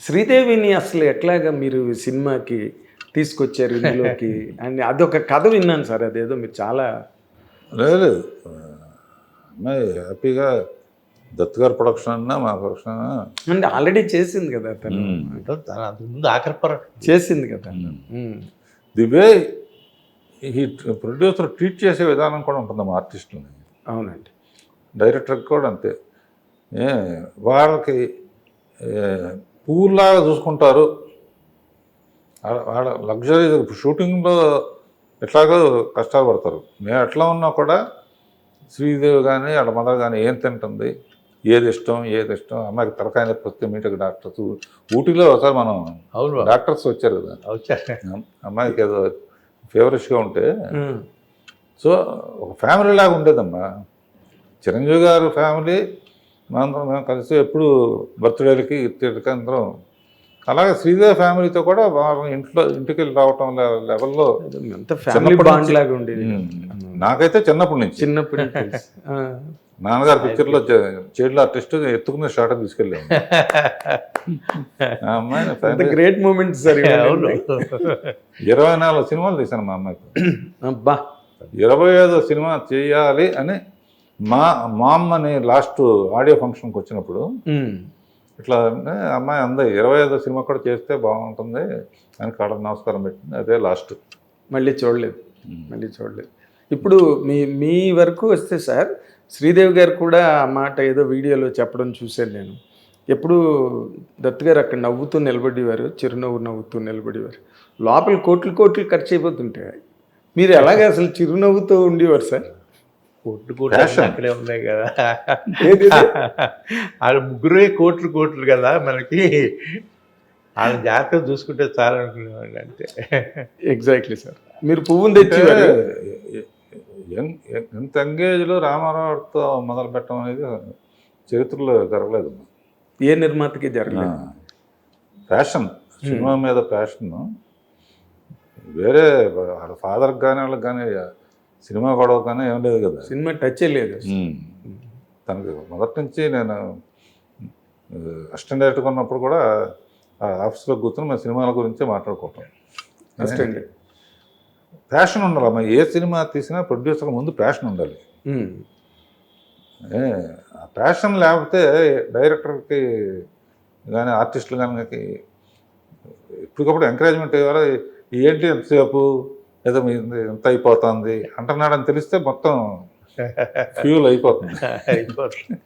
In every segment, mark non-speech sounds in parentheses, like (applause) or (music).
శ్రీదేవిని అసలు ఎట్లాగా మీరు సినిమాకి తీసుకొచ్చారు ఇందులోకి? (laughs) అని అదొక కథ విన్నాను సార్ అదేదో మీరు చాలా లేదు అమ్మాయి హ్యాపీగా దత్ గారి ప్రొడక్షన్ అన్నా మా ప్రొడక్షన్ అన్నా. అంటే ఆల్రెడీ చేసింది కదా తను. ముందు ఆఖరి చేసింది కదా. ది వే ఈ ప్రొడ్యూసర్ ట్రీట్ చేసే విధానం కూడా ఉంటుంది మా ఆర్టిస్టులని అవునండి. డైరెక్టర్కి కూడా అంతే. ఏ వాళ్ళకి ఏ, పువ్వులాగా చూసుకుంటారు. వాళ్ళ- వాళ్ళ లగ్జరీ షూటింగ్లో ఎట్లాగో కష్టాలు పడతారు. మేము ఎట్లా ఉన్నా కూడా శ్రీదేవి కానీ వాళ్ళ మదర్ కానీ ఏం తింటుంది? ఏది ఇష్టం? ఏది ఇష్టం? అమ్మాయికి తలకాయ నొప్పి వస్తే మీటకి డాక్టర్స్ ఊటీలో ఒకసారి మనం అవును. డాక్టర్స్ వచ్చారు కదా. వచ్చారు అమ్మాయికి ఏదో ఫేవరెట్గా ఉంటే. సో ఒక ఫ్యామిలీ లాగా ఉండేదమ్మా. చిరంజీవి గారు ఫ్యామిలీ మనందరం మేము కలిసి ఎప్పుడు బర్త్డేలకి ఇత్తేళ్ళకి అందరం అలాగే శ్రీదేవి ఫ్యామిలీతో కూడా వాళ్ళ ఇంట్లో ఇంటికి వెళ్ళి రావటం లెవెల్లో ఉండేది. నాకైతే చిన్నప్పటి నుంచి. చిన్నప్పటి. నాన్నగారు పిక్చర్లో చైల్డ్ ఆర్టిస్ట్ ఎత్తుకున్న short తీసుకెళ్ళాము (laughs) family- great moment sir. (laughs) ఇరవై నాలుగు సినిమాలు తీశాను మా అమ్మాయికి. ఇరవై ఐదో సినిమా చేయాలి అని మా మా అమ్మని లాస్ట్ ఆడియో ఫంక్షన్కి వచ్చినప్పుడు. ఇట్లా అంటే అమ్మాయి అంది ఇరవై ఐదో సినిమా కూడా చేస్తే బాగుంటుంది అని కాడ నమస్కారం పెట్టింది అదే లాస్ట్ మళ్ళీ చూడలేదు. మళ్ళీ చూడలేదు. ఇప్పుడు మీ మీ వరకు వస్తే సార్ శ్రీదేవి గారు కూడా ఆ మాట ఏదో వీడియోలో చెప్పడం చూశాను నేను. ఎప్పుడు దత్ గారు అక్కడ నవ్వుతూ నిలబడేవారు చిరునవ్వు నవ్వుతూ నిలబడేవారు. లోపల కోట్లు కోట్లు ఖర్చు అయిపోతుంటాయి. మీరు ఎలాగ అసలు చిరునవ్వుతూ ఉండేవారు సార్? కోట్లు కోట్లు. అక్కడే ఉన్నాయి కదా? వాళ్ళ ముగ్గురే కోట్లు కోట్లు కదా మనకి. వాళ్ళ జాగ్రత్తగా చూసుకుంటే చాలు అనుకునేవాడిని అంతే. ఎగ్జాక్ట్లీ సార్ మీరు పువ్వును తెచ్చేవారు? యంగ్ ఎంత ఎంగేజ్లో రామారావుతో మొదలు పెట్టడం అనేది చరిత్రలో జరగలేదు. ఏ నిర్మాతకి జరగలేదు? ప్యాషన్ సినిమా మీద ప్యాషన్ వేరే వాళ్ళ ఫాదర్కి కానీ వాళ్ళకి కానీ సినిమా గొడవ కానీ ఏం లేదు కదా. సినిమా టచ్ లేదు. తనకి మొదటి నుంచి నేను అసిస్టెంట్ డైరెక్టర్ ఉన్నప్పుడు కూడా ఆ ఆఫీస్లో కూర్చొని మా సినిమాల గురించే మాట్లాడుకుంటాం అసిస్టెంట్. ప్యాషన్ ఉండాలి అమ్మా. ఏ సినిమా తీసినా ప్రొడ్యూసర్ ముందు ప్యాషన్ ఉండాలి. ఆ ప్యాషన్ లేకపోతే డైరెక్టర్కి కానీ ఆర్టిస్టులు కానీ ఇప్పటికప్పుడు ఎంకరేజ్మెంట్ ఇవ్వాలి. ఏంటి ఎంతసేపు? ఏదో ఎంత అయిపోతుంది అంటున్నాడని తెలిస్తే మొత్తం ఫ్యూల్ అయిపోతుంది. అయిపోతుంది.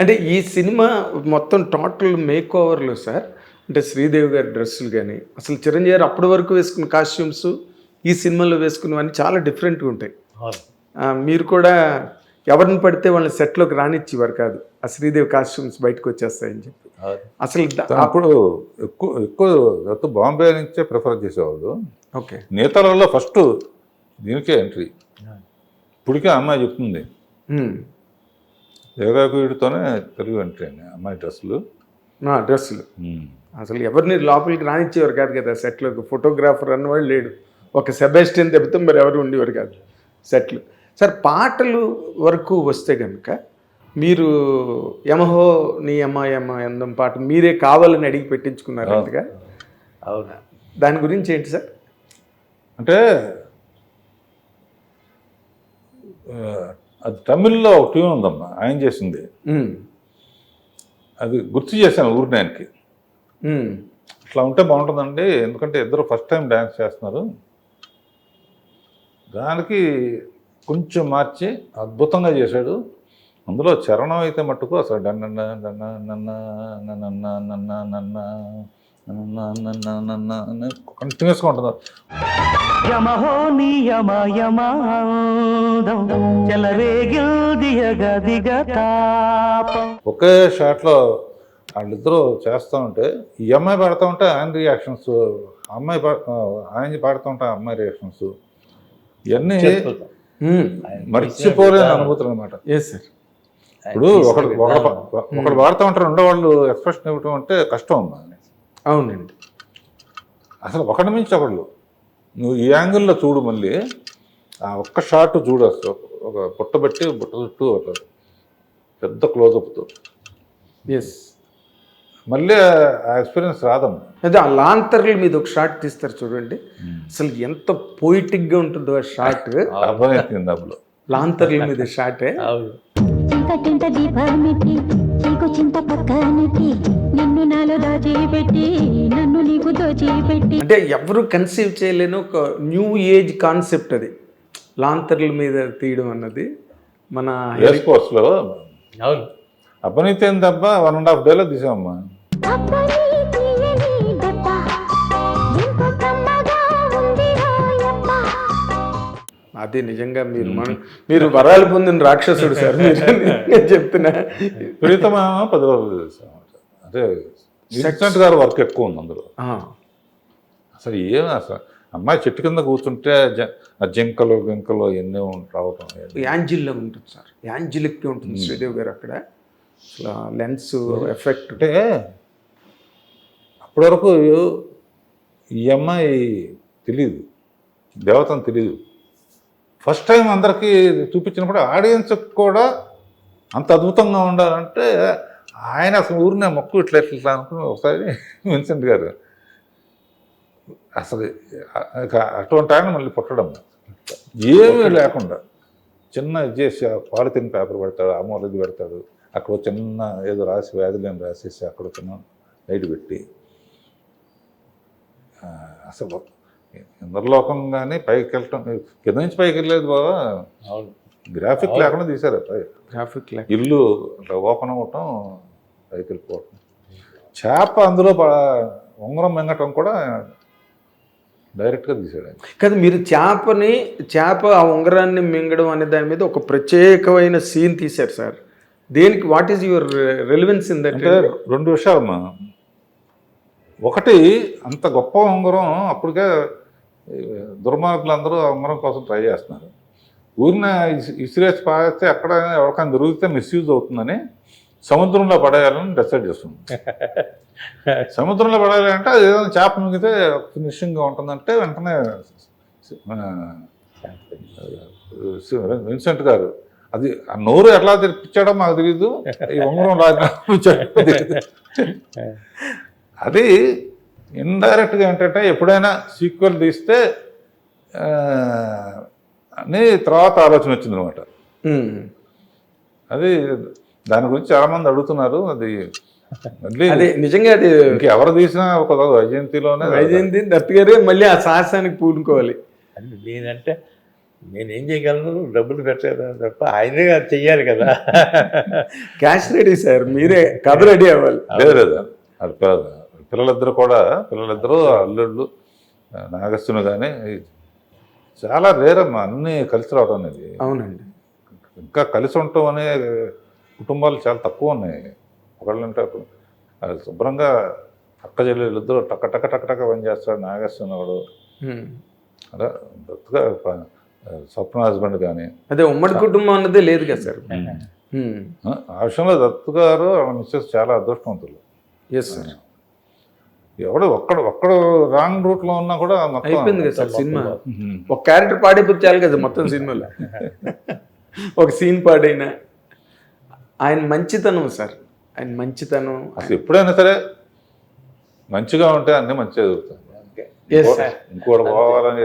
అంటే ఈ సినిమా మొత్తం టోటల్ మేక్ ఓవర్లో సార్. అంటే శ్రీదేవి గారి డ్రెస్సులు కానీ అసలు చిరంజీవి గారు అప్పటి వరకు వేసుకున్న కాస్ట్యూమ్స్ ఈ సినిమాలో వేసుకున్నవన్నీ చాలా డిఫరెంట్గా ఉంటాయి. మీరు కూడా ఎవరిని పడితే వాళ్ళని సెట్లోకి రానిచ్చేవారు కాదు. ఆ శ్రీదేవి కాస్ట్యూమ్స్ బయటకు వచ్చేస్తాయని చెప్పి. అసలు అప్పుడు ఎక్కువ ఎక్కువ బాంబే నుంచే ప్రిఫర్ చేసేవాళ్ళు ఓకే. నేతలలో ఫస్ట్ దీనికే ఎంట్రీ. ఇప్పటికే అమ్మాయి చెప్తుంది. యోగాకుడితోనే తెలుగు ఎంట్రీ అండి. అమ్మాయి డ్రెస్సులు. డ్రెస్సులు. అసలు ఎవరిని లోపలికి రానిచ్చేవారు కాదు కదా సెట్లోకి. ఫోటోగ్రాఫర్ అన్నవాడు లేడు. ఒక సెబాస్టియన్ దెబ్బతో మరి ఎవరు ఉండేవారు కాదు. సెట్లు. సార్ పాటలు వరకు వస్తే కనుక మీరు యమహో నీ అమ్మ యమ అందం పాట మీరే కావాలని అడిగి పెట్టించుకున్నారు అంతగా? అవునా. దాని గురించి ఏంటి సార్? అంటే అది తమిళ్ళో ఒక ట్యూన్ ఉందమ్మా ఆయన చేసింది. అది గుర్తు చేశాను ఊరినాయనికి ఉమ్. ఇట్లా ఉంటే బాగుంటుందండి ఎందుకంటే ఇద్దరు ఫస్ట్ టైం డ్యాన్స్ చేస్తున్నారు. దానికి కొంచెం మార్చి అద్భుతంగా చేశాడు అందులో చరణం అయితే మట్టుకు అసలు డన్న నన్న నన్న నన్న కంటిన్యూస్గా ఉంటుంది ఒకే షాట్లో వాళ్ళిద్దరూ చేస్తూ ఉంటే ఈ అమ్మాయి పాడుతూ ఉంటే ఆయన రియాక్షన్స్ అమ్మాయి ఆయన పాడుతూ ఉంటే అమ్మాయి రియాక్షన్స్ ఇవన్నీ మర్చిపోలేని అనుభూతులు అనమాట ఎస్ సార్ ఆయన ఇప్పుడు తీసిన ఒకడు ఒకడు పాడుతూ ఉంటారు రెండో వాళ్ళు ఎక్స్ప్రెషన్ ఇవ్వటం అంటే కష్టం అమ్మా అవునండి. అసలు ఒకటి మించి ఒకళ్ళు. నువ్వు ఈ యాంగిల్లో చూడు మళ్ళీ. ఆ ఒక్క షాట్ చూడు అసలు. ఒక బుట్ట పెట్టి బుట్ట చుట్టూ ఒక పెద్ద క్లోజప్తో. ఎస్ మళ్ళీ ఆ ఎక్స్పీరియన్స్ రాదమ్మా. అదే ఆ లాంతర్ల మీద ఒక షాట్ తీస్తారు చూడండి. అసలు ఎంత పోయిటిక్గా ఉంటుందో ఆ షాట్. (laughs) అర్థమైంది డబ్బులు లాంతర్ల మీద షాటే? అవును. చింతకింత దీపమెట్టి నీకు చింత నిన్ను నాలో దాచిపెట్టి నన్ను నీకు దోచిపెట్టి. అంటే ఎవరు కన్సీవ్ చేయలేని ఒక న్యూ ఏజ్ కాన్సెప్ట్ అది. లాంతర్ల మీద తీయడం అన్నది మన రేస్ కోర్స్లో అవును. అపనీతి ఏం తప్ప వన్ అండ్ హాఫ్ డేలో తీసామమ్మా అది నిజంగా మీరు మన మీరు వరాలు పొందిన రాక్షసుడు సార్. (laughs) నేను చెప్తున్నా. ప్రీతమా? పది రోజులు చేసాం అంటే విన్సెంట్ గారు వర్క్ ఎక్కువ ఉంది అందులో. అసలు ఏం అసలు? అమ్మాయి చెట్టు కింద కూర్చుంటే జింకలు గింకలు ఎన్నో రావటం యాంజిల్లో ఉంటుంది సార్. యాంజిలిక్కి ఉంటుంది శ్రీదేవి గారు అక్కడ. అసలు లెన్స్ ఎఫెక్ట్. అంటే అప్పటి వరకు ఈ అమ్మాయి తెలియదు దేవతను తెలియదు ఫస్ట్ టైం అందరికీ చూపించినప్పుడు ఆడియన్స్కి కూడా అంత అద్భుతంగా ఉండాలంటే ఆయన అసలు ఊరినే మొక్కు ఇట్లా ఇట్లా అనుకుని ఒకసారి విన్సెంట్ గారు అసలు అటువంటి ఆయన మళ్ళీ పుట్టడం ఏమీ లేకుండా చిన్న చేసి పాలిథిన్ పేపర్ పెడతాడు అమూల ఇది పెడతాడు అక్కడ చిన్న ఏదో రాసి వ్యాధులేని రాసేసి అక్కడ చిన్న లైట్ పెట్టి అసలు ఇంద్రలోకం కానీ పైకి వెళ్ళటం కింద నుంచి పైకి వెళ్ళలేదు బాబా గ్రాఫిక్ లేకుండా తీశారు గ్రాఫిక్ ఇల్లు ఓపెన్ అవ్వటం పైకి వెళ్ళిపోవటం. చేప అందులో ఉంగరం మింగటం కూడా డైరెక్ట్గా తీసాడు ఆయన. కాదు మీరు చేపని చేప ఆ ఉంగరాన్ని మింగడం అనే దాని మీద ఒక ప్రత్యేకమైన సీన్ తీశారు సార్. దేనికి what is your relevance in that అంటే రెండు విషయాలమ్మా ఒకటి అంత గొప్ప ఉంగరం అప్పటికే దుర్మార్గులందరూ ఉంగరం కోసం ట్రై చేస్తున్నారు ఊరిన ఇసి- ఇసిరేసి పారేస్తే ఎక్కడ ఎవరికైనా దొరికితే మిస్యూజ్ అవుతుందని సముద్రంలో పడేయాలని డిసైడ్ చేస్తుంది సముద్రంలో పడేయాలంటే అది ఏదైనా చేప మిగితే ఫినిషింగ్గా ఉంటుందంటే వెంటనే విన్సెంట్ గారు అది ఆ నోరు ఎట్లా తెప్పించాడో మాకు తెలియదు ఈ ఉంగరం లాగా తెలీదు. అది ఇండైరెక్ట్గా ఏంటంటే ఎప్పుడైనా సీక్వెల్ తీస్తే అని తర్వాత ఆలోచన వచ్చింది అనమాట అది దాని గురించి చాలా మంది అడుగుతున్నారు. అది మళ్ళీ అదే నిజంగా అది ఇంకెవరు తీసినా ఒక వైజయంతిలోనే వైజయంతి దత్ గారే మళ్ళీ ఆ సాహసానికి పూనుకోవాలి. అంటే నేనంటే నేనేం చేయగలను? డబ్బులు పెట్టాను తప్ప ఆయనే అది చెయ్యాలి కదా. క్యాష్ రెడీ సార్ మీరే కథ రెడీ అవ్వాలి. లేదు లేదు పిల్లలిద్దరు కూడా పిల్లలిద్దరూ అల్లుళ్ళు నాగస్సును కానీ చాలా రేరమ్మా అన్నీ కలిసి రావడం అనేది. అవునండి. ఇంకా కలిసి ఉండటం అనే కుటుంబాలు చాలా తక్కువ ఉన్నాయి. ఒకళ్ళంటే ఒకళ్ళు. అది శుభ్రంగా అక్క చెల్లెలు ఇద్దరు టక్క టక్క టక్క టక్క పని చేస్తాడు నాగేశ్వర వాడు హ్మ్. అలా స్వప్న హస్బెండ్ కానీ అదే ఉమ్మడి కుటుంబం అన్నదే లేదు కదా సార్. ఆ విషయంలో దత్తు గారు మిస్సెస్ చాలా అదృష్టవంతులు. ఎస్ సార్ ఎవడు ఒక్కడు ఒక్కడు రాంగ్ రూట్లో ఉన్నా కూడా అయిపోయింది కదా సార్ సినిమా. ఒక క్యారెక్టర్ పాడైపోతే చాలు కదా మొత్తం సినిమాలో. (laughs) ఒక సీన్ పాడైనా. ఆయన మంచితనం సార్. ఆయన మంచితనం. అసలు ఎప్పుడైనా సరే మంచిగా ఉంటే అన్నీ మంచిగా జరుగుతాయి. సార్ ఇంకోటి పోవాలని